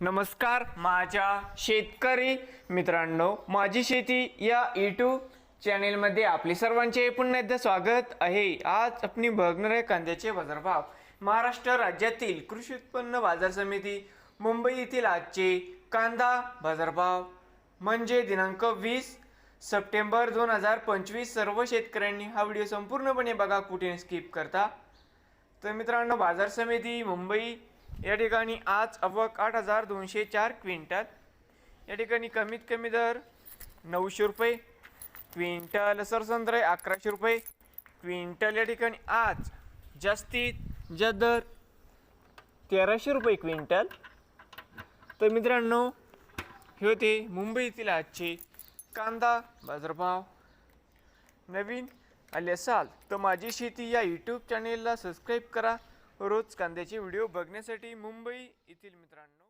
नमस्कार माझ्या शेतकरी मित्रांनो माझी शेती या यूट्यूब चॅनेलमध्ये आपले सर्वांचे पुन्हा एकदा स्वागत आहे. आज आपण बघणार आहे कांद्याचे बाजारभाव. महाराष्ट्र राज्यातील कृषी उत्पन्न बाजार समिती मुंबई येथील आजचे कांदा बाजारभाव. म्हणजे दिनांक वीस सप्टेंबर दोन हजार पंचवीस सर्व शेतकऱ्यांनी हा व्हिडिओ संपूर्णपणे बघा कुठे स्किप करता. तर मित्रांनो बाजार समिती मुंबई या ठिकाणी आज अवक आठ हजार दोनशे चार क्विंटल. या ठिकाणी कमीत कमी दर नऊशे रुपये क्विंटल सरसंत्रे अकराशे रुपये. क्विंटल या ठिकाणी आज जास्तीत जास्त दर तेराशे रुपये क्विंटल. तर मित्रांनो हे होते मुंबईतील आजचे कांदा बाजारभाव. नवीन आले असाल तर माझी शेती या यूट्यूब चॅनेलला सबस्क्राईब करा. रोज कांद्याचे व्हिडिओ बघण्यासाठी मुंबई येथील मित्रांनो.